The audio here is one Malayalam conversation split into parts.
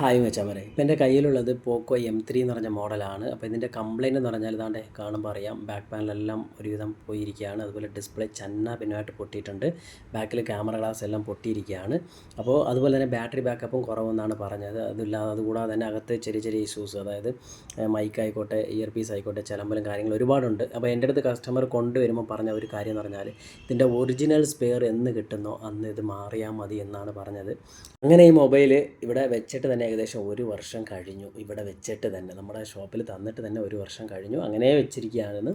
ഹായ് വെച്ചാമരെ ഇപ്പം എന്റെ കയ്യിലുള്ളത് പോക്കോ എം ത്രീ എന്ന് പറഞ്ഞ മോഡലാണ്. അപ്പോൾ ഇതിന്റെ കംപ്ലയിന്റ് എന്ന് പറഞ്ഞാൽ ഇതാണ്ട് കാണുമ്പോൾ അറിയാം. ബാക്ക് പാനലെല്ലാം ഒരുവിധം പോയിരിക്കുകയാണ്. അതുപോലെ ഡിസ്പ്ലേ ചന്ന പിന്നായിട്ട് പൊട്ടിയിട്ടുണ്ട്. ബാക്കിൽ ക്യാമറ ഗ്ലാസ് എല്ലാം പൊട്ടിയിരിക്കുകയാണ്. അപ്പോൾ അതുപോലെ തന്നെ ബാറ്ററി ബാക്കപ്പും കുറവെന്നാണ് പറഞ്ഞത്. അതില്ലാതെ അതുകൂടാതെ തന്നെ അകത്ത് ചെറിയ ചെറിയ ഇഷ്യൂസ് അതായത് മൈക്ക് ആയിക്കോട്ടെ ഇയർ പീസ് ആയിക്കോട്ടെ ചിലമ്പലും കാര്യങ്ങളും ഒരുപാടുണ്ട്. അപ്പോൾ എന്റെ അടുത്ത് കസ്റ്റമർ കൊണ്ടുവരുമ്പോൾ പറഞ്ഞ ഒരു കാര്യം എന്ന് പറഞ്ഞാൽ ഇതിന്റെ ഒറിജിനൽ സ്പെയർ എന്ന് കിട്ടുന്നോ അന്ന് ഇത് മാറിയാൽ മതി എന്നാണ് പറഞ്ഞത്. അങ്ങനെ ഈ മൊബൈൽ ഇവിടെ വെച്ചിട്ട് തന്നെ ഏകദേശം ഒരു വർഷം കഴിഞ്ഞു ഇവിടെ വെച്ചിട്ട് തന്നെ. നമ്മുടെ ഷോപ്പിൽ തന്നിട്ട് തന്നെ ഒരു വർഷം കഴിഞ്ഞു. അങ്ങനെ വെച്ചിരിക്കുകയാണെന്ന്.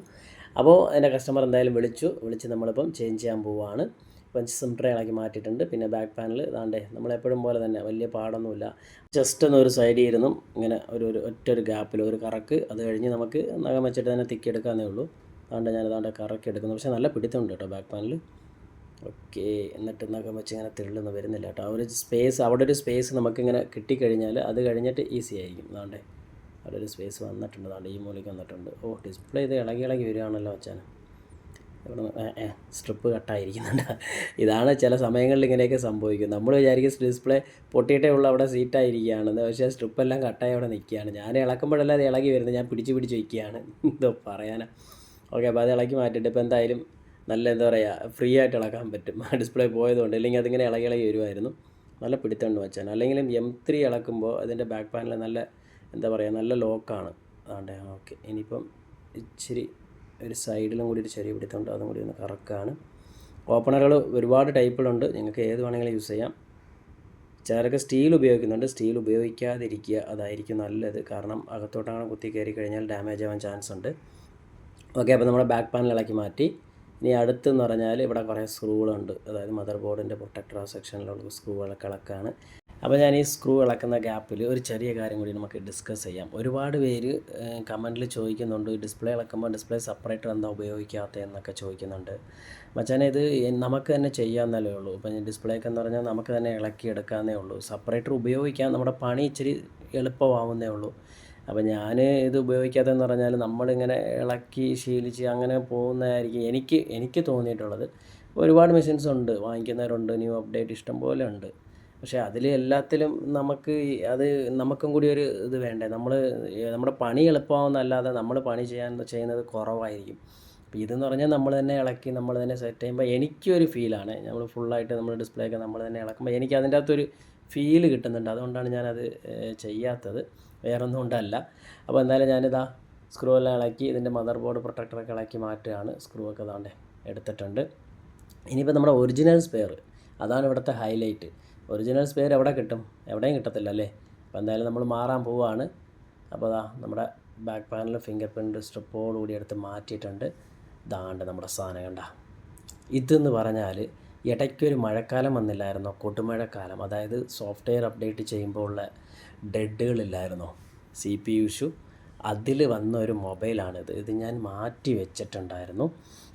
അപ്പോൾ എന്റെ കസ്റ്റമർ എന്തായാലും വിളിച്ചു. വിളിച്ച് നമ്മളിപ്പം ചേഞ്ച് ചെയ്യാൻ പോവുകയാണ് ഇപ്പം സിം ട്രേ ഇളക്കി മാറ്റിയിട്ടുണ്ട്. പിന്നെ ബാക്ക് പാനൽ ഇതാണ്ടേ നമ്മളെപ്പോഴും പോലെ തന്നെ വലിയ പാടൊന്നുമില്ല. ജസ്റ്റ് ഒന്ന് ഒരു സൈഡിൽ ഇരുന്നും ഇങ്ങനെ ഒരു ഒരു ഒറ്റ ഒരു ഗ്യാപ്പിൽ ഒരു കറക്ക് അത് കഴിഞ്ഞ് നമുക്ക് നഖം വെച്ചിട്ട് തന്നെ തിക്കി എടുക്കാമെന്നേ ഉള്ളൂ. അതുകൊണ്ട് ഞാനിതാണ്ട് കറക്കി എടുക്കുന്നു പക്ഷേ നല്ല പിടിത്തമുണ്ട് കേട്ടോ ബാക്ക് പാനൽ ഓക്കെ എന്നിട്ട് എന്നൊക്കെ വെച്ച് ഇങ്ങനെ തിരുള്ളൊന്നും വരുന്നില്ല കേട്ടോ. ആ ഒരു സ്പേസ് അവിടെ ഒരു സ്പേസ് നമുക്കിങ്ങനെ കിട്ടിക്കഴിഞ്ഞാൽ അത് കഴിഞ്ഞിട്ട് ഈസി ആയിരിക്കും. അതാണ്ടേ അവിടെ ഒരു സ്പേസ് വന്നിട്ടുണ്ട്. അതാണ്ട് ഈ മൂലയ്ക്ക് വന്നിട്ടുണ്ട്. ഓ ഡിസ്പ്ലേ ഇത് ഇളകി ഇളകി വരികയാണല്ലോ വെച്ചാൽ ഇവിടെ സ്ട്രിപ്പ് കട്ടായിരിക്കുന്നുണ്ട് ഇതാണ് ചില സമയങ്ങളിൽ ഇങ്ങനെയൊക്കെ സംഭവിക്കും. നമ്മൾ വിചാരിക്കും ഡിസ്പ്ലേ പൊട്ടിയിട്ടേ ഉള്ള അവിടെ സീറ്റായിരിക്കുകയാണെന്ന് പക്ഷേ സ്ട്രിപ്പെല്ലാം കട്ടായി അവിടെ നിൽക്കുകയാണ്. ഞാൻ ഇളക്കുമ്പോഴല്ല അത് ഇളകി വരുന്നത്? ഞാൻ പിടിച്ച് പിടിച്ച് വയ്ക്കുകയാണ് എന്തോ പറയാനാ. ഓക്കെ അപ്പോൾ അത് ഇളക്കി മാറ്റിയിട്ട് ഇപ്പോൾ എന്തായാലും നല്ല എന്താ പറയുക ഫ്രീ ആയിട്ട് ഇളക്കാൻ പറ്റും. ഡിസ്പ്ലേ പോയതുകൊണ്ട് അല്ലെങ്കിൽ അതിങ്ങനെ ഇളകി ഇളകി വരുമായിരുന്നു. നല്ല പിടുത്തമുണ്ട് വെച്ചാൽ അല്ലെങ്കിലും എം ത്രീ ഇളക്കുമ്പോൾ അതിന്റെ ബാക്ക് പാനൽ നല്ല എന്താ പറയുക നല്ല ലോക്കാണ് അതുകൊണ്ട് ഓക്കെ ഇനിയിപ്പം ഇച്ചിരി ഒരു സൈഡിലും കൂടി ഒരു ചെറിയ പിടുത്തമുണ്ട്. അതും കൂടി ഒന്ന് കറക്കാണ്. ഓപ്പണറുകൾ ഒരുപാട് ടൈപ്പുകളുണ്ട് നിങ്ങൾക്ക് ഏത് വേണമെങ്കിലും യൂസ് ചെയ്യാം. ചിലരൊക്കെ സ്റ്റീൽ ഉപയോഗിക്കുന്നുണ്ട്. സ്റ്റീൽ ഉപയോഗിക്കാതിരിക്കുക അതായിരിക്കും നല്ലത്. കാരണം അകത്തോട്ടങ്ങനെ കുത്തി കയറി കഴിഞ്ഞാൽ ഡാമേജ് ആവാൻ ചാൻസ് ഉണ്ട്. ഓക്കെ അപ്പോൾ നമ്മുടെ ബാക്ക് പാനൽ ഇളക്കി മാറ്റി. ഇനി അടുത്തെന്ന് പറഞ്ഞാൽ ഇവിടെ കുറേ സ്ക്രൂകളുണ്ട്. അതായത് മദർ ബോർഡിന്റെ പ്രൊട്ടക്ടർ സെക്ഷനിലുള്ള സ്ക്രൂകളൊക്കെ ഇളക്കാണ് അപ്പോൾ ഞാൻ ഈ സ്ക്രൂ ഇളക്കുന്ന ഗ്യാപ്പിൽ ഒരു ചെറിയ കാര്യം കൂടി നമുക്ക് ഡിസ്കസ് ചെയ്യാം. ഒരുപാട് പേര് കമന്റിൽ ചോദിക്കുന്നുണ്ട്. ഡിസ്പ്ലേ ഇളക്കുമ്പോൾ ഡിസ്പ്ലേ സെപ്പറേറ്റർ എന്താ ഉപയോഗിക്കാത്തത് എന്നൊക്കെ ചോദിക്കുന്നുണ്ട്. മച്ചാനെ ഇത് നമുക്ക് തന്നെ ചെയ്യാമെന്നല്ലേ ഉള്ളൂ. ഇപ്പം ഡിസ്പ്ലേ ഒക്കെ എന്ന് പറഞ്ഞാൽ നമുക്ക് തന്നെ ഇളക്കി എടുക്കാമെന്നേ ഉള്ളൂ. സെപ്പറേറ്റർ ഉപയോഗിക്കാൻ നമ്മുടെ പണി ഇച്ചിരി എളുപ്പമാവുന്നേ ഉള്ളൂ. അപ്പോൾ ഞാൻ ഇത് ഉപയോഗിക്കാത്തതെന്ന് പറഞ്ഞാൽ നമ്മളിങ്ങനെ ഇളക്കി ശീലിച്ച് അങ്ങനെ പോകുന്നതായിരിക്കും എനിക്ക് എനിക്ക് തോന്നിയിട്ടുള്ളത്. ഒരുപാട് മെഷീൻസ് ഉണ്ട് വാങ്ങിക്കുന്നവരുണ്ട് ന്യൂ അപ്ഡേറ്റ് ഇഷ്ടം പോലെ ഉണ്ട്. പക്ഷേ അതിൽ എല്ലാത്തിലും നമുക്ക് അത് നമുക്കും കൂടി ഒരു ഇത് വേണ്ടേ? നമ്മൾ നമ്മുടെ പണി എളുപ്പമാവുന്നല്ലാതെ നമ്മൾ പണി ചെയ്യാൻ ചെയ്യുന്നത് കുറവായിരിക്കും. അപ്പോൾ ഇതെന്ന് പറഞ്ഞാൽ നമ്മൾ തന്നെ ഇളക്കി നമ്മൾ തന്നെ സെറ്റ് ചെയ്യുമ്പോൾ എനിക്കൊരു ഫീലാണ് നമ്മൾ ഫുള്ളായിട്ട് നമ്മൾ ഡിസ്പ്ലേ ഒക്കെ നമ്മൾ തന്നെ ഇളക്കുമ്പോൾ എനിക്ക് അതിന്റെ അകത്തൊരു ഫീൽ കിട്ടുന്നുണ്ട്. അതുകൊണ്ടാണ് ഞാനത് ചെയ്യാത്തത്. വേറെ ഒന്നും കൊണ്ടല്ല. അപ്പോൾ എന്തായാലും ഞാനിതാ സ്ക്രൂ എല്ലാം ഇളക്കി ഇതിന്റെ മദർ ബോർഡ് പ്രൊട്ടക്ടറൊക്കെ ഇളക്കി മാറ്റുകയാണ്. സ്ക്രൂ ഒക്കെ താണ്ടേ എടുത്തിട്ടുണ്ട്. ഇനിയിപ്പോൾ നമ്മുടെ ഒറിജിനൽ സ്പെയർ അതാണ് ഇവിടുത്തെ ഹൈലൈറ്റ് ഒറിജിനൽ സ്പെയർ എവിടെ കിട്ടും? എവിടെയും കിട്ടത്തില്ല അല്ലേ? അപ്പോൾ എന്തായാലും നമ്മൾ മാറാൻ പോവുകയാണ് അപ്പോൾ അതാ നമ്മുടെ ബാക്ക് പാനൽ ഫിംഗർ പ്രിന്റ് സ്ട്രിപ്പോടുകൂടി എടുത്ത് മാറ്റിയിട്ടുണ്ട്. ഇതാണ്ട് നമ്മുടെ സാധനം കണ്ട. ഇതെന്ന് പറഞ്ഞാൽ ഇടയ്ക്കൊരു മഴക്കാലം വന്നില്ലായിരുന്നോ? കൊടുമഴക്കാലം. അതായത് സോഫ്റ്റ്വെയർ അപ്ഡേറ്റ് ചെയ്യുമ്പോൾ ഉള്ള ഡെഡുകളില്ലായിരുന്നോ? C P U issue. അതിൽ വന്ന ഒരു മൊബൈലാണിത്. ഇത് ഞാൻ മാറ്റി വെച്ചിട്ടുണ്ടായിരുന്നു.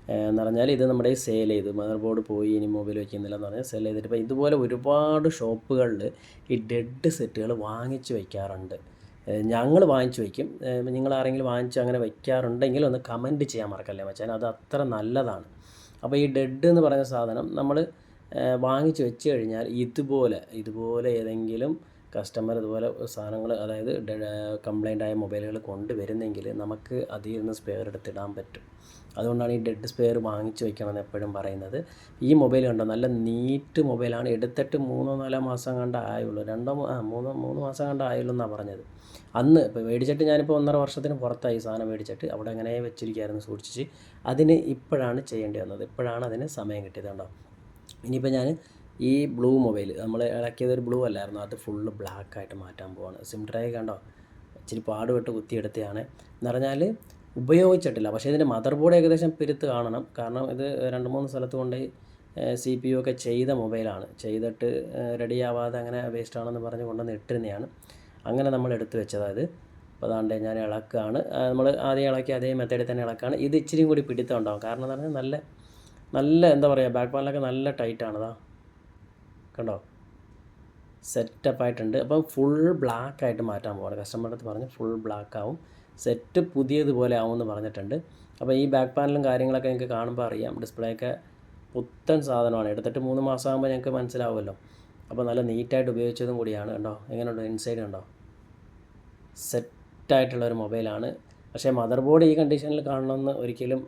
എന്ന് പറഞ്ഞാൽ ഇത് നമ്മുടെ സെയിൽ ചെയ്ത് മദർ ബോർഡ് പോയി ഇനി മൊബൈൽ വയ്ക്കുന്നില്ല എന്ന് പറഞ്ഞാൽ സെയിൽ ചെയ്തിട്ട് ഇപ്പോൾ ഇതുപോലെ ഒരുപാട് ഷോപ്പുകളിൽ ഈ ഡെഡ് സെറ്റുകൾ വാങ്ങിച്ച് വയ്ക്കാറുണ്ട് ഞങ്ങൾ വാങ്ങിച്ചു വയ്ക്കും നിങ്ങൾ ആരെങ്കിലും വാങ്ങിച്ച് അങ്ങനെ വയ്ക്കാറുണ്ടെങ്കിൽ ഒന്ന് കമന്റ് ചെയ്യാൻ മറക്കല്ലേ മച്ചാൻ അത് അത്ര നല്ലതാണ്. അപ്പോൾ ഈ ഡെഡ് എന്ന് പറയുന്ന സാധനം നമ്മൾ വാങ്ങിച്ച് വെച്ച് കഴിഞ്ഞാൽ ഇതുപോലെ ഇതുപോലെ ഏതെങ്കിലും കസ്റ്റമർ ഇതുപോലെ സാധനങ്ങൾ അതായത് കംപ്ലൈന്റ് ആയ മൊബൈലുകൾ കൊണ്ടുവരുന്നെങ്കിൽ നമുക്ക് അതിൽ നിന്ന് സ്പെയർ എടുത്തിടാൻ പറ്റും. അതുകൊണ്ടാണ് ഈ ഡെഡ് സ്പെയർ വാങ്ങിച്ച് വയ്ക്കണമെന്ന് എപ്പോഴും പറയുന്നത്. ഈ മൊബൈൽ കണ്ടോ? നല്ല നീറ്റ് മൊബൈലാണ് എടുത്തിട്ട് മൂന്നോ നാലോ മാസം കണ്ട ആയുള്ളൂ. രണ്ടോ മൂന്നോ മൂന്ന് മാസം കണ്ട ആയുള്ളൂ എന്നാണ് പറഞ്ഞത്. അന്ന് ഇപ്പോൾ മേടിച്ചിട്ട് ഞാനിപ്പോൾ ഒന്നര വർഷത്തിന് പുറത്തായി സാധനം മേടിച്ചിട്ട് അവിടെ അങ്ങനെ വെച്ചിരിക്കുകയായിരുന്നു സൂക്ഷിച്ച് അതിന് ഇപ്പോഴാണ് ചെയ്യേണ്ടി വന്നത്. ഇപ്പോഴാണ് അതിന് സമയം കിട്ടിയത് കണ്ടോ? ഇനിയിപ്പോൾ ഞാൻ ഈ ബ്ലൂ മൊബൈൽ നമ്മൾ ഇളക്കിയത് ഒരു ബ്ലൂ അല്ലായിരുന്നു. അത് ഫുള്ള് ബ്ലാക്ക് ആയിട്ട് മാറ്റാൻ പോവാണ്. സിം ഡ്രൈവ് കണ്ടോ? ഇച്ചിരി പാടുപെട്ട് കുത്തിയെടുത്തതാണ്. എന്ന് പറഞ്ഞാൽ ഉപയോഗിച്ചിട്ടില്ല. പക്ഷേ ഇതിന്റെ മദർ ബോർഡ് ഏകദേശം പെരുത്ത് കാണണം. കാരണം ഇത് രണ്ട് മൂന്ന് സ്ഥലത്ത് കൊണ്ട് സി പി യു ഒക്കെ ചെയ്ത മൊബൈലാണ്. ചെയ്തിട്ട് റെഡി ആവാതെ അങ്ങനെ വേസ്റ്റ് ആണെന്ന് പറഞ്ഞ് കൊണ്ടുവന്ന് ഇട്ടിരുന്നതാണ് അങ്ങനെ നമ്മൾ എടുത്തു വെച്ചതായത് അപ്പോൾ അതാണ്ട് ഞാൻ ഇളക്കുകയാണ്. നമ്മൾ ആദ്യം ഇളക്കി അതേ മെത്തേഡിൽ തന്നെ ഇളക്കുകയാണ്. ഇത് ഇച്ചിരി കൂടി പിടിത്തം ഉണ്ടാവും. കാരണം എന്ന് പറഞ്ഞാൽ നല്ല നല്ല എന്താ പറയുക ബാക്ക് പാനലൊക്കെ നല്ല ടൈറ്റാണ് അതാ കണ്ടോ? സെറ്റപ്പ് ആയിട്ടുണ്ട്. അപ്പം ഫുൾ ബ്ലാക്ക് ആയിട്ട് മാറ്റാൻ പോകണം കസ്റ്റമറുടെ അടുത്ത് പറഞ്ഞ് ഫുൾ ബ്ലാക്ക് ആവും. സെറ്റ് പുതിയതുപോലെ ആവുമെന്ന് പറഞ്ഞിട്ടുണ്ട്. അപ്പോൾ ഈ ബാക്ക് പാനലും കാര്യങ്ങളൊക്കെ നിങ്ങൾക്ക് കാണുമ്പോൾ അറിയാം. ഡിസ്പ്ലേ ഒക്കെ പുത്തൻ സാധനമാണ്. എടുത്തിട്ട് മൂന്ന് മാസമാകുമ്പോൾ ഞങ്ങൾക്ക് മനസ്സിലാവുമല്ലോ. അപ്പോൾ നല്ല നീറ്റായിട്ട് ഉപയോഗിച്ചതും കൂടിയാണ് കണ്ടോ? എങ്ങനെയുണ്ട്? ഇൻസൈഡ് കണ്ടോ? സെറ്റായിട്ടുള്ള ഒരു മൊബൈലാണ് പക്ഷേ മദർ ബോർഡ് ഈ കണ്ടീഷനിൽ കാണണമെന്ന് ഒരിക്കലും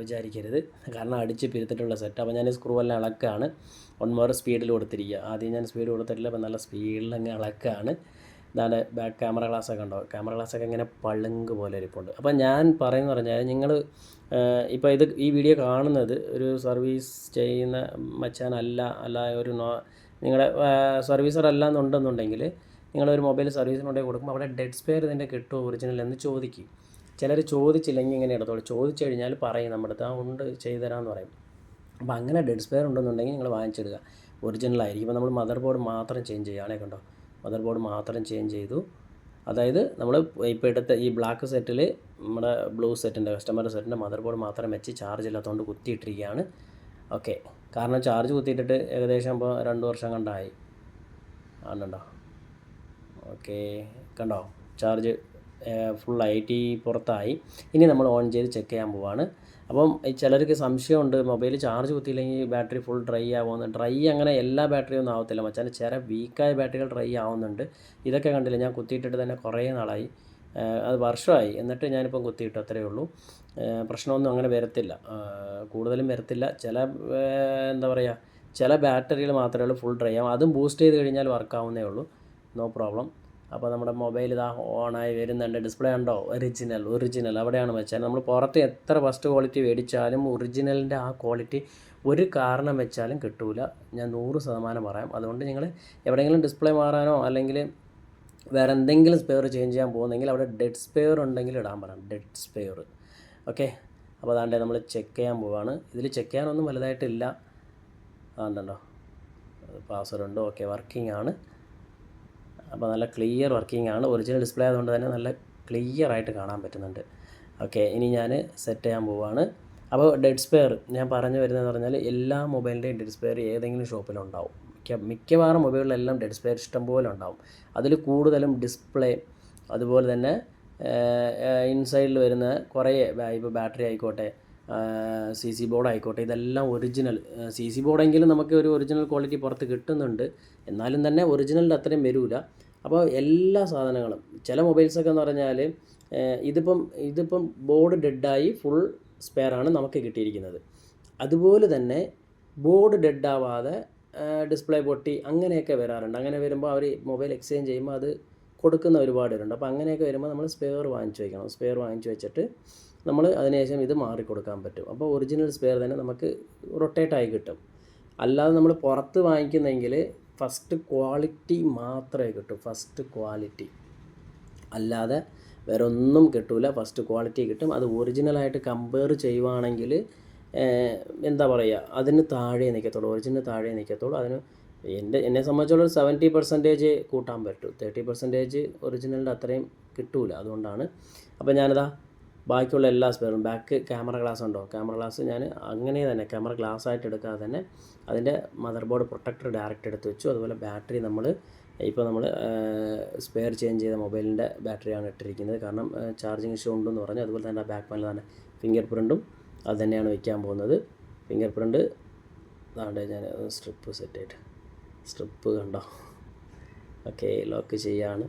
വിചാരിക്കരുത്. കാരണം അടിച്ച് പിരുത്തിട്ടുള്ള സെറ്റ് അപ്പോൾ ഞാൻ സ്ക്രൂ എല്ലാം ഇളക്കാണ്. ഒൺ മോർ സ്പീഡിൽ കൊടുത്തിരിക്കുക ആദ്യം ഞാൻ സ്പീഡ് കൊടുത്തിട്ടില്ല. അപ്പോൾ നല്ല സ്പീഡിൽ അങ്ങ് ഇളക്കാണ്. ഇതാണ് ബാക്ക് ക്യാമറ ഗ്ലാസ് ഒക്കെ ഉണ്ടോ ക്യാമറ ഗ്ലാസ് ഒക്കെ ഇങ്ങനെ പളുങ്ക് പോലെ ഇരിപ്പുണ്ട്. അപ്പോൾ ഞാൻ പറയുന്നത് പറഞ്ഞാൽ നിങ്ങൾ ഇപ്പോൾ ഇത് ഈ വീഡിയോ കാണുന്നത് ഒരു സർവീസ് ചെയ്യുന്ന മച്ചാനല്ല അല്ല ഒരു നോ നിങ്ങളുടെ സർവീസർ അല്ല എന്നുണ്ടെന്നുണ്ടെങ്കിൽ നിങ്ങളൊരു മൊബൈൽ സർവീസിനുണ്ടെങ്കിൽ കൊടുക്കുമ്പോൾ അവിടെ ഡെഡ് സ്പെയർ ഇതിന്റെ കിട്ടുമോ ഒറിജിനൽ എന്ന് ചോദിക്കും. ചിലർ ചോദിച്ചില്ലെങ്കിൽ ഇങ്ങനെ എടുത്തോളൂ ചോദിച്ചു കഴിഞ്ഞാൽ പറയും നമ്മുടെ അടുത്ത് ആ ഉണ്ട് ചെയ്തുതരാമെന്ന് പറയും. അപ്പോൾ അങ്ങനെ ഡെഡ് സ്പെയർ ഉണ്ടെന്നുണ്ടെങ്കിൽ നിങ്ങൾ വാങ്ങിച്ചെടുക്കുക ഒറിജിനൽ ആയിരിക്കും. ഇപ്പോൾ നമ്മൾ മദർ ബോർഡ് മാത്രം ചേഞ്ച് ചെയ്യുകയാണെങ്കിൽ കണ്ടോ മദർ ബോർഡ് മാത്രം ചേഞ്ച് ചെയ്തു. അതായത് നമ്മൾ ഇപ്പോൾ എടുത്ത ഈ ബ്ലാക്ക് സെറ്റിൽ നമ്മുടെ ബ്ലൂ സെറ്റിന്റെ കസ്റ്റമർ സെറ്റിന്റെ മദർ ബോർഡ് മാത്രം വെച്ച് ചാർജ് ഇല്ലാത്തതുകൊണ്ട് കുത്തിയിട്ടിരിക്കുകയാണ് ഓക്കെ കാരണം ചാർജ് കുത്തിയിട്ടിട്ട് ഏകദേശം ഇപ്പോൾ രണ്ട് വർഷം കണ്ടായി. ആണുണ്ടോ? ഓക്കെ കണ്ടോ? ചാർജ് ഫുൾ ഐ ടി പുറത്തായി. ഇനി നമ്മൾ ഓൺ ചെയ്ത് ചെക്ക് ചെയ്യാൻ പോവാണ്. അപ്പം ചിലർക്ക് സംശയമുണ്ട് മൊബൈൽ ചാർജ് കുത്തിയില്ലെങ്കിൽ ബാറ്ററി ഫുൾ ഡ്രൈ ആവുമെന്ന്. ഡ്രൈ അങ്ങനെ എല്ലാ ബാറ്ററിയും ഒന്നും ആവത്തില്ല മച്ചാൻ ചില വീക്കായ ബാറ്ററികൾ ഡ്രൈ ആവുന്നുണ്ട്. ഇതൊക്കെ കണ്ടില്ല ഞാൻ കുത്തിയിട്ടിട്ട് തന്നെ കുറേ നാളായി. അത് വർഷമായി. എന്നിട്ട് ഞാനിപ്പം കുത്തിയിട്ടു അത്രയേ ഉള്ളൂ. പ്രശ്നമൊന്നും അങ്ങനെ വരത്തില്ല. കൂടുതലും വരത്തില്ല. ചില എന്താ പറയുക ചില ബാറ്ററികൾ മാത്രമേ ഉള്ളൂ ഫുൾ ഡ്രൈ ആവും. അതും ബൂസ്റ്റ് ചെയ്ത് കഴിഞ്ഞാൽ വർക്കാവുന്നേ ഉള്ളൂ. നോ പ്രോബ്ലം അപ്പോൾ നമ്മുടെ മൊബൈൽ ഇതാ ഓണായി വരുന്നുണ്ട്. ഡിസ്പ്ലേ ഉണ്ടോ? Original original. അവിടെയാണ് വെച്ചാൽ നമ്മൾ പുറത്ത് എത്ര ഫസ്റ്റ് ക്വാളിറ്റി മേടിച്ചാലും ഒറിജിനലിന്റെ ആ ക്വാളിറ്റി ഒരു കാരണം വെച്ചാലും കിട്ടൂല. ഞാൻ നൂറ് ശതമാനം പറയാം. അതുകൊണ്ട് നിങ്ങൾ എവിടെയെങ്കിലും ഡിസ്പ്ലേ മാറാനോ അല്ലെങ്കിൽ വേറെ എന്തെങ്കിലും സ്പെയർ ചേഞ്ച് ചെയ്യാൻ പോകുന്നെങ്കിൽ അവിടെ ഡെഡ് സ്പെയർ ഉണ്ടെങ്കിൽ ഇടാൻ പറയാം ഡെഡ് സ്പെയർ. ഓക്കെ? അപ്പോൾ അതാണ്ട് നമ്മൾ ചെക്ക് ചെയ്യാൻ പോവാണ്. ഇതിൽ ചെക്ക് ചെയ്യാനൊന്നും വലുതായിട്ടില്ല. അതുണ്ടോ പാസ്വേഡ് ഉണ്ട് ഓക്കെ. വർക്കിംഗ് ആണ്. അപ്പോൾ നല്ല ക്ലിയർ വർക്കിംഗ് ആണ്. ഒറിജിനൽ ഡിസ്പ്ലേ ആയതുകൊണ്ട് തന്നെ നല്ല ക്ലിയർ ആയിട്ട് കാണാൻ പറ്റുന്നുണ്ട്. ഓക്കെ ഇനി ഞാൻ സെറ്റ് ചെയ്യാൻ പോവുകയാണ് അപ്പോൾ ഡെഡ് സ്പെയർ ഞാൻ പറഞ്ഞു വരുന്നതെന്ന് പറഞ്ഞാൽ എല്ലാ മൊബൈലിന്റെയും ഡെഡ് സ്പെയർ ഏതെങ്കിലും ഷോപ്പിലുണ്ടാവും മിക്ക മിക്കവാറും മൊബൈലിലെല്ലാം ഡെഡ് സ്പെയർ ഇഷ്ടംപോലെ ഉണ്ടാവും. അതിൽ കൂടുതലും ഡിസ്പ്ലേ അതുപോലെ തന്നെ ഇൻസൈഡിൽ വരുന്ന കുറേ ഇപ്പോൾ ബാറ്ററി ആയിക്കോട്ടെ സി സി ബോർഡ് ആയിക്കോട്ടെ ഇതെല്ലാം ഒറിജിനൽ സി സി ബോർഡെങ്കിലും നമുക്ക് ഒരു ഒറിജിനൽ ക്വാളിറ്റി പുറത്ത് കിട്ടുന്നുണ്ട്. എന്നാലും തന്നെ ഒറിജിനലിന്റെ അത്രയും വരില്ല അപ്പോൾ എല്ലാ സാധനങ്ങളും ചില മൊബൈൽസൊക്കെ എന്ന് പറഞ്ഞാൽ ഇതിപ്പം ഇതിപ്പം ബോർഡ് ഡെഡായി ഫുൾ സ്പെയർ ആണ് നമുക്ക് കിട്ടിയിരിക്കുന്നത്. അതുപോലെ തന്നെ ബോർഡ് ഡെഡാവാതെ ഡിസ്പ്ലേ പൊട്ടി അങ്ങനെയൊക്കെ വരാറുണ്ട്. അങ്ങനെ വരുമ്പോൾ അവർ മൊബൈൽ എക്സ്ചേഞ്ച് ചെയ്യുമ്പോൾ അത് കൊടുക്കുന്ന ഒരുപാട് പേരുണ്ട് അപ്പോൾ അങ്ങനെയൊക്കെ വരുമ്പോൾ നമ്മൾ സ്പെയർ വാങ്ങിച്ചു വയ്ക്കണം. സ്പെയർ വാങ്ങിച്ചു വെച്ചിട്ട് നമ്മൾ അതിനുശേഷം ഇത് മാറി കൊടുക്കാൻ പറ്റും. അപ്പോൾ ഒറിജിനൽ സ്പെയർ തന്നെ നമുക്ക് റൊട്ടേറ്റ് ആയി കിട്ടും. അല്ലാതെ നമ്മൾ പുറത്ത് വാങ്ങിക്കുന്നെങ്കിൽ ഫസ്റ്റ് ക്വാളിറ്റി മാത്രമേ കിട്ടൂ ഫസ്റ്റ് ക്വാളിറ്റി അല്ലാതെ വേറെ ഒന്നും കിട്ടൂല ഫസ്റ്റ് ക്വാളിറ്റി കിട്ടും. അത് ഒറിജിനലായിട്ട് കമ്പയർ ചെയ്യുവാണെങ്കിൽ എന്താ പറയുക അതിന് താഴെ നിൽക്കത്തുള്ളൂ ഒറിജിനൽ താഴെ നിൽക്കത്തുള്ളൂ അതിന് എന്റെ എന്നെ സംബന്ധിച്ചുള്ള സെവന്റി പെർസെന്റേജ് കൂട്ടാൻ പറ്റും. തേർട്ടി പെർസെന്റേജ് ഒറിജിനലിന്റെ അത്രയും കിട്ടൂല. അതുകൊണ്ടാണ്. അപ്പോൾ ഞാനിതാ ബാക്കിയുള്ള എല്ലാ സ്പെയറും ബാക്ക് ക്യാമറ ഗ്ലാസ് ഉണ്ടോ? ക്യാമറ ഗ്ലാസ് ഞാൻ അങ്ങനെ തന്നെ ക്യാമറ ഗ്ലാസ് ആയിട്ട് എടുക്കാതെ തന്നെ അതിന്റെ മദർ ബോർഡ് പ്രൊട്ടക്ടർ ഡയറക്റ്റ് എടുത്ത് വെച്ചു. അതുപോലെ ബാറ്ററി നമ്മൾ ഇപ്പോൾ നമ്മൾ സ്പെയർ ചേഞ്ച് ചെയ്ത മൊബൈലിന്റെ ബാറ്ററിയാണ് ഇട്ടിരിക്കുന്നത്. കാരണം ചാർജിങ് ഇഷ്യൂ ഉണ്ടെന്ന് പറഞ്ഞു അതുപോലെ തന്നെ ബാക്ക് പാനൽ തന്നെ ഫിംഗർ പ്രിന്റും അത് തന്നെയാണ് വയ്ക്കാൻ പോകുന്നത്. ഫിംഗർ പ്രിന്റ് അതാണ്ട് ഞാൻ സ്ട്രിപ്പ് സെറ്റ് ആയിട്ട്. സ്ട്രിപ്പ് കണ്ടോ? ഓക്കെ ലോക്ക് ചെയ്യാണ്.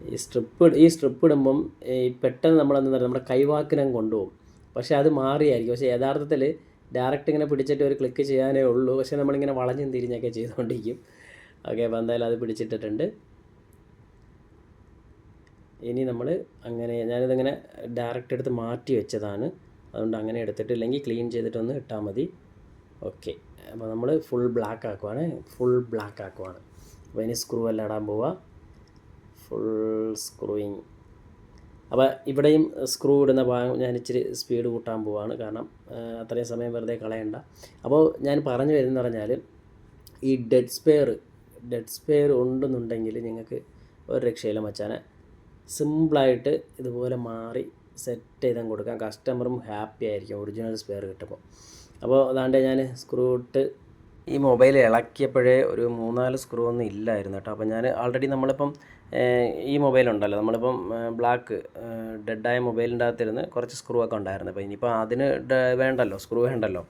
ഈ സ്ട്രിപ്പ് ഈ സ്ട്രിപ്പ് ഇടുമ്പം ഈ പെട്ടെന്ന് നമ്മളെന്താ പറയുക നമ്മുടെ കൈവാക്കിനം കൊണ്ടുപോകും. പക്ഷേ അത് മാറിയായിരിക്കും. പക്ഷേ യഥാർത്ഥത്തിൽ ഡയറക്റ്റ് ഇങ്ങനെ പിടിച്ചിട്ട് ഒരു ക്ലിക്ക് ചെയ്യാനേ ഉള്ളൂ. പക്ഷേ നമ്മളിങ്ങനെ വളഞ്ഞും തിരിഞ്ഞൊക്കെ ചെയ്തുകൊണ്ടിരിക്കും. ഓക്കെ അപ്പോൾ എന്തായാലും അത് പിടിച്ചിട്ടിട്ടുണ്ട്. ഇനി നമ്മൾ അങ്ങനെ ഞാനിതിങ്ങനെ ഡയറക്റ്റ് എടുത്ത് മാറ്റി വെച്ചതാണ്. അതുകൊണ്ട് അങ്ങനെ എടുത്തിട്ടില്ലെങ്കിൽ ക്ലീൻ ചെയ്തിട്ടൊന്ന് ഇട്ടാൽ മതി. ഓക്കെ അപ്പോൾ നമ്മൾ ഫുൾ ബ്ലാക്ക് ആക്കുവാണ്. ഫുൾ ബ്ലാക്ക് ആക്കുവാണ്. അപ്പോൾ ഇനി സ്ക്രൂ എല്ലാം ഇടാൻ പോവുക ഫുൾ സ്ക്രൂയിങ് അപ്പോൾ ഇവിടെയും സ്ക്രൂ ഇടുന്ന ഭാഗം ഞാൻ ഇച്ചിരി സ്പീഡ് കൂട്ടാൻ പോവാണ്. കാരണം അത്രയും സമയം വെറുതെ കളയണ്ട. അപ്പോൾ ഞാൻ പറഞ്ഞു വരുന്നത് പറഞ്ഞാൽ ഈ ഡെഡ് സ്പെയർ ഡെഡ് സ്പെയർ ഉണ്ടെന്നുണ്ടെങ്കിൽ നിങ്ങൾക്ക് ഒരു രക്ഷയില്ല മച്ചാനെ. സിമ്പിളായിട്ട് ഇതുപോലെ മാറി സെറ്റ് ചെയ്താൽ കൊടുക്കാം. കസ്റ്റമറും ഹാപ്പി ആയിരിക്കും ഒറിജിനൽ സ്പെയർ കിട്ടുമ്പോൾ അപ്പോൾ അതാണ്ട് ഞാൻ സ്ക്രൂ ഇട്ട് ഈ മൊബൈൽ ഇളക്കിയപ്പോഴേ ഒരു മൂന്നാൽ സ്ക്രൂ ഒന്നും ഇല്ലായിരുന്നു കേട്ടോ. അപ്പോൾ ഞാൻ ആൾറെഡി നമ്മളിപ്പം ഈ മൊബൈൽ ഉണ്ടല്ലോ നമ്മളിപ്പം ബ്ലാക്ക് ഡെഡായ മൊബൈലിന്റെ അകത്തിരുന്ന് കുറച്ച് സ്ക്രൂ ഒക്കെ ഉണ്ടായിരുന്നു. അപ്പോൾ ഇനിയിപ്പോൾ അതിന് വേണ്ടല്ലോ സ്ക്രൂ വേണ്ടല്ലോ.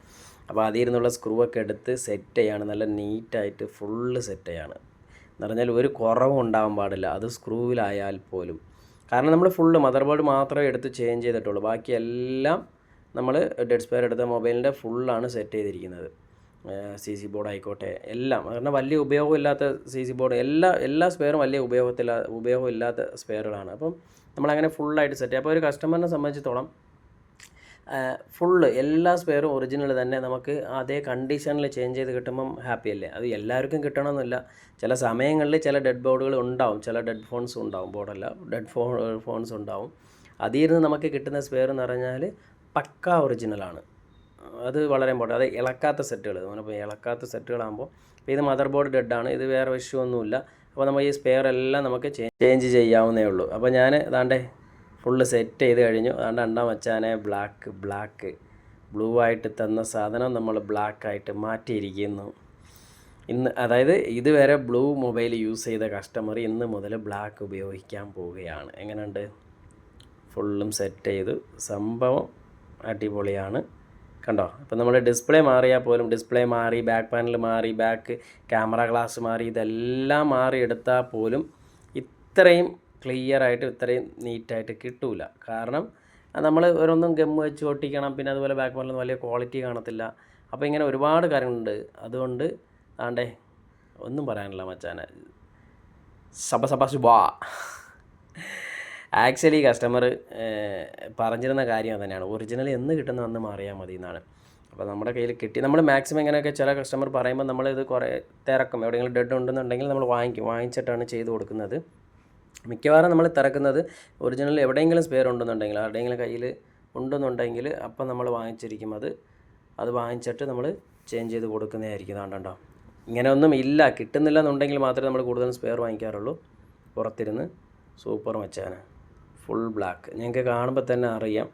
അപ്പോൾ അതിൽ നിന്നുള്ള സ്ക്രൂ ഒക്കെ എടുത്ത് സെറ്റ് ചെയ്യാണ്. നല്ല നീറ്റായിട്ട് ഫുള്ള് സെറ്റ് ചെയ്യാണ്. എന്ന് പറഞ്ഞാൽ ഒരു കുറവും ഉണ്ടാവാൻ പാടില്ല. അത് സ്ക്രൂവിലായാൽ പോലും. കാരണം നമ്മൾ ഫുള്ള് മദർ ബോർഡ് മാത്രമേ എടുത്ത് ചേഞ്ച് ചെയ്തിട്ടുള്ളൂ. ബാക്കിയെല്ലാം നമ്മൾ ഡെഡ് സ്പെയർ എടുത്ത മൊബൈലിന്റെ ഫുള്ളാണ് സെറ്റ് ചെയ്തിരിക്കുന്നത്. സി സി ബോർഡ് ആയിക്കോട്ടെ എല്ലാം കാരണം വലിയ ഉപയോഗമില്ലാത്ത സി സി ബോർഡ് എല്ലാ എല്ലാ സ്പെയറും വലിയ ഉപയോഗത്തില്ല ഉപയോഗമില്ലാത്ത സ്പെയറുകളാണ് അപ്പം നമ്മളങ്ങനെ ഫുള്ളായിട്ട് സെറ്റ് അപ്പോൾ ഒരു കസ്റ്റമറിനെ സംബന്ധിച്ചിടത്തോളം ഫുള്ള് എല്ലാ സ്പെയറും ഒറിജിനൽ തന്നെ നമുക്ക് അതേ കണ്ടീഷനിൽ ചേഞ്ച് ചെയ്ത് കിട്ടുമ്പം ഹാപ്പി അല്ലേ? അത് എല്ലാവർക്കും കിട്ടണമെന്നില്ല. ചില സമയങ്ങളിൽ ചില ഡെഡ് ബോർഡുകൾ ഉണ്ടാവും. ചില ഡെഡ് ഫോൺസ് ഉണ്ടാവും. ബോർഡല്ല ഡെഡ് ഫോൺ ഫോൺസ് ഉണ്ടാവും. അതിൽ നിന്ന് നമുക്ക് കിട്ടുന്ന സ്പെയർ എന്ന് പറഞ്ഞാൽ പക്ക ഒറിജിനലാണ് അത് വളരെ ഇമ്പോർട്ടന്റ് അത് ഇളക്കാത്ത സെറ്റുകൾ നമ്മളിപ്പോൾ ഇളക്കാത്ത സെറ്റുകളാകുമ്പോൾ ഇപ്പോൾ ഇത് മദർ ബോർഡ് ഡെഡാണ് ഇത് വേറെ ഇഷ്യൂ ഒന്നുമില്ല. അപ്പോൾ നമ്മൾ ഈ സ്പെയർ എല്ലാം നമുക്ക് ചേഞ്ച് ചെയ്യാവുന്നേ ഉള്ളൂ. അപ്പോൾ ഞാൻ അതാണ്ട് ഫുള്ള് സെറ്റ് ചെയ്ത് കഴിഞ്ഞു. അതാണ്ട് രണ്ടാം വച്ചാനെ ബ്ലാക്ക് ബ്ലാക്ക് ബ്ലൂ ആയിട്ട് തന്ന സാധനം നമ്മൾ ബ്ലാക്ക് ആയിട്ട് മാറ്റിയിരിക്കുന്നു. ഇന്ന് അതായത് ഇതുവരെ ബ്ലൂ മൊബൈൽ യൂസ് ചെയ്ത കസ്റ്റമർ ഇന്ന് മുതൽ ബ്ലാക്ക് ഉപയോഗിക്കാൻ പോവുകയാണ്. എങ്ങനെയുണ്ട്? ഫുള്ളും സെറ്റ് ചെയ്തു. സംഭവം അടിപൊളിയാണ്. കണ്ടോ? അപ്പോൾ നമ്മൾ ഡിസ്പ്ലേ മാറിയാൽ പോലും ഡിസ്പ്ലേ മാറി ബാക്ക് പാനൽ മാറി ബാക്ക് ക്യാമറ ഗ്ലാസ് മാറി ഇതെല്ലാം മാറി എടുത്താൽ പോലും ഇത്രയും ക്ലിയർ ആയിട്ട് ഇത്രയും നീറ്റായിട്ട് കിട്ടൂല. കാരണം നമ്മൾ ഓരോന്നും ഗം വെച്ച് ഒട്ടിക്കണം പിന്നെ അതുപോലെ ബാക്ക് പാനലൊന്നും വലിയ ക്വാളിറ്റി കാണത്തില്ല. അപ്പോൾ ഇങ്ങനെ ഒരുപാട് കാര്യങ്ങളുണ്ട്. അതുകൊണ്ട് ആണ്ടേ ഒന്നും പറയാനില്ല മച്ചാനെ. സബ സബ സുബാ ആക്ച്വലി കസ്റ്റമർ പറഞ്ഞിരുന്ന കാര്യം തന്നെയാണ്. ഒറിജിനൽ എന്ന് കിട്ടുന്ന അന്ന് മാറിയാൽ മതി എന്നാണ്. അപ്പോൾ നമ്മുടെ കയ്യിൽ കിട്ടി. നമ്മൾ മാക്സിമം ഇങ്ങനെയൊക്കെ ചില കസ്റ്റമർ പറയുമ്പോൾ നമ്മളിത് കുറേ തിരക്കും. എവിടെയെങ്കിലും ഡെഡ് ഉണ്ടെന്നുണ്ടെങ്കിൽ നമ്മൾ വാങ്ങിക്കും. വാങ്ങിച്ചിട്ടാണ് ചെയ്ത് കൊടുക്കുന്നത്. മിക്കവാറും നമ്മൾ തിരക്കുന്നത് ഒറിജിനൽ എവിടെയെങ്കിലും സ്പെയർ ഉണ്ടെന്നുണ്ടെങ്കിൽ ആരുടെയെങ്കിലും കയ്യിൽ ഉണ്ടെന്നുണ്ടെങ്കിൽ അപ്പം നമ്മൾ വാങ്ങിച്ചിരിക്കും. അത് അത് വാങ്ങിച്ചിട്ട് നമ്മൾ ചേഞ്ച് ചെയ്ത് കൊടുക്കുന്നതായിരിക്കും കണ്ടോ? ഇങ്ങനെ ഒന്നും ഇല്ല. കിട്ടുന്നില്ല എന്നുണ്ടെങ്കിൽ മാത്രമേ നമ്മൾ കൂടുതലും സ്പെയർ വാങ്ങിക്കാറുള്ളൂ. പുറത്തിരുന്ന് സൂപ്പർ മച്ചാണ് ഫുൾ ബ്ലാക്ക് ഞങ്ങൾക്ക് കാണുമ്പോൾ തന്നെ അറിയാം.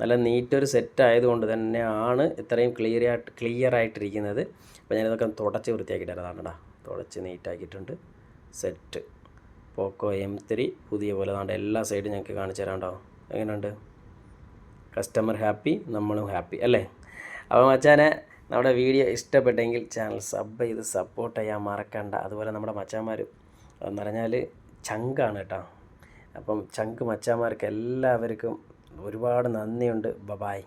നല്ല നീറ്റൊരു സെറ്റ് ആയതുകൊണ്ട് തന്നെയാണ് ഇത്രയും ക്ലിയർ ആയിട്ട് ക്ലിയർ ആയിട്ടിരിക്കുന്നത്. അപ്പോൾ ഞാനിതൊക്കെ തുടച്ച് വൃത്തിയാക്കിയിട്ടാണ് തുടച്ച് നീറ്റാക്കിയിട്ടുണ്ട് സെറ്റ് പോക്കോ എം ത്രീ പുതിയ പോലെ. താണ്ട് എല്ലാ സൈഡും ഞങ്ങൾക്ക് കാണിച്ചു തരാണ്ടോ എങ്ങനെയുണ്ട്? കസ്റ്റമർ ഹാപ്പി നമ്മളും ഹാപ്പി അല്ലേ? അപ്പോൾ മച്ചാനെ നമ്മുടെ വീഡിയോ ഇഷ്ടപ്പെട്ടെങ്കിൽ ചാനൽ സബ് ചെയ്ത് സപ്പോർട്ട് ചെയ്യാൻ മറക്കണ്ട. അതുപോലെ നമ്മുടെ മച്ചാന്മാർ എന്ന് പറഞ്ഞാൽ ചങ്കാണ് കേട്ടോ അപ്പം ചങ്ക് മച്ചാന്മാർക്ക് എല്ലാവർക്കും ഒരുപാട് നന്ദിയുണ്ട്. ബബായ്